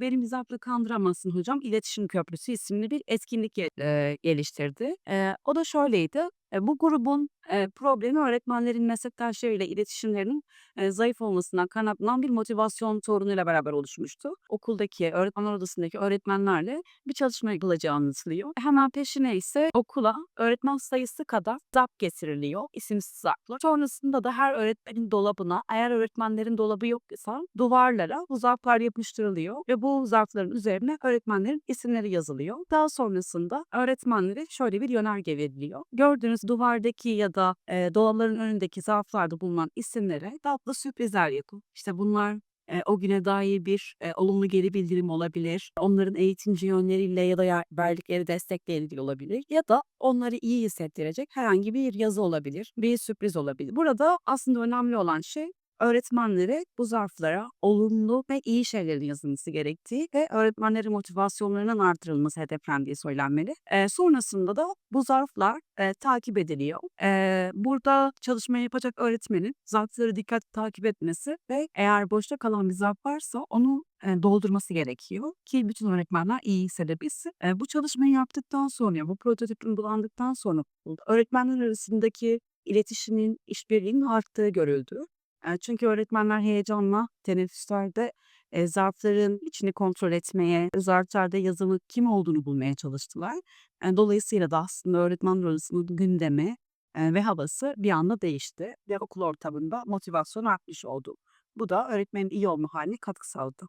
"Beni mizahla kandıramazsın hocam, İletişim Köprüsü" isimli bir etkinlik geliştirdi. O da şöyleydi: bu grubun, problemi öğretmenlerin meslektaşlarıyla iletişimlerinin, zayıf olmasından kaynaklanan bir motivasyon sorunuyla beraber oluşmuştu. Okuldaki, öğretmenler odasındaki öğretmenlerle bir çalışma yapılacağı anlatılıyor. Hemen peşine ise okula öğretmen sayısı kadar zarf getiriliyor, isimsiz zarflar. Sonrasında da her öğretmenin dolabına, eğer öğretmenlerin dolabı yoksa duvarlara bu zarflar yapıştırılıyor ve bu zarfların üzerine öğretmenlerin isimleri yazılıyor. Daha sonrasında öğretmenlere şöyle bir yönerge veriliyor. Gördüğünüz duvardaki ya da, eee, dolapların önündeki zarflarda bulunan isimlere tatlı sürprizler yapın. İşte bunlar, eee, o güne dair bir, eee, olumlu geri bildirim olabilir. Onların eğitimci yönleriyle ya da verdikleri destekle ilgili olabilir ya da onları iyi hissettirecek herhangi bir yazı olabilir, bir sürpriz olabilir. Burada aslında önemli olan şey öğretmenlere bu zarflara olumlu ve iyi şeylerin yazılması gerektiği ve öğretmenlerin motivasyonlarının artırılması hedeflendiği söylenmeli. Eee, sonrasında da bu zarflar, eee, takip ediliyor. Eee, burada çalışma yapacak öğretmenin zarfları dikkatli takip etmesi ve eğer boşta kalan bir zarf varsa onu, doldurması gerekiyor ki bütün öğretmenler iyi hissedebilsin. Bu çalışmayı yaptıktan sonra, bu prototip uygulandıktan sonra öğretmenler arasındaki iletişimin, işbirliğinin arttığı görüldü. Çünkü öğretmenler heyecanla teneffüslerde, eee, zarfların içini kontrol etmeye, zarflarda yazanın kim olduğunu bulmaya çalıştılar. Dolayısıyla da aslında öğretmenler arasında gündemi, eee, ve havası bir anda değişti ve okul ortamında motivasyon artmış oldu. Bu da öğretmenin iyi olma hâline katkı sağladı.